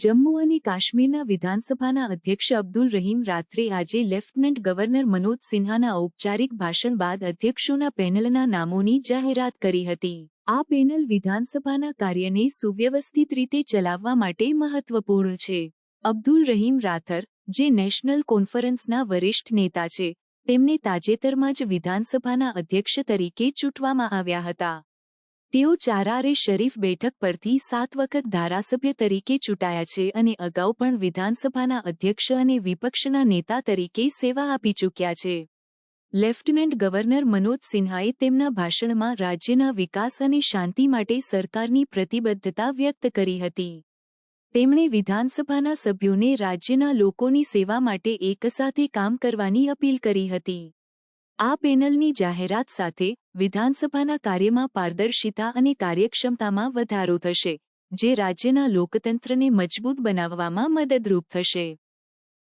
જમ્મુ અને કાશ્મીરના વિધાનસભાના અધ્યક્ષ અબ્દુલ રહીમ રાત્રે આજે લેફ્ટનન્ટ ગવર્નર મનોજ સિન્હાના ઔપચારિક ભાષણ બાદ અધ્યક્ષોના પેનલના નામોની જાહેરાત કરી હતી. આ પેનલ વિધાનસભાના કાર્યને સુવ્યવસ્થિત રીતે ચલાવવા માટે મહત્વપૂર્ણ છે. અબ્દુલ રહીમ રાથર, જે નેશનલ કોન્ફરન્સના વરિષ્ઠ નેતા છે, તેમને તાજેતરમાં જ વિધાનસભાના અધ્યક્ષ તરીકે ચૂંટવામાં આવ્યા હતા. તેઓ ચારારે શરીફ બેઠક પરથી સાત વખત ધારાસભ્ય તરીકે ચૂંટાયા છે અને અગાઉ પણ વિધાનસભાના અધ્યક્ષ અને વિપક્ષના નેતા તરીકે સેવા આપી ચૂક્યા છે. લેફ્ટનન્ટ ગવર્નર મનોજ સિન્હાએ તેમના ભાષણમાં રાજ્યના વિકાસ અને શાંતિ માટે સરકારની પ્રતિબદ્ધતા વ્યક્ત કરી હતી. તેમણે વિધાનસભાના સભ્યોને રાજ્યના લોકોની સેવા માટે એકસાથે કામ કરવાની અપીલ કરી હતી. આ પેનલની જાહેરાત સાથે વિધાનસભાના કાર્યમાં પારદર્શિતા અને કાર્યક્ષમતામાં વધારો થશે, જે રાજ્યના લોકતંત્રને મજબૂત બનાવવામાં મદદરૂપ થશે.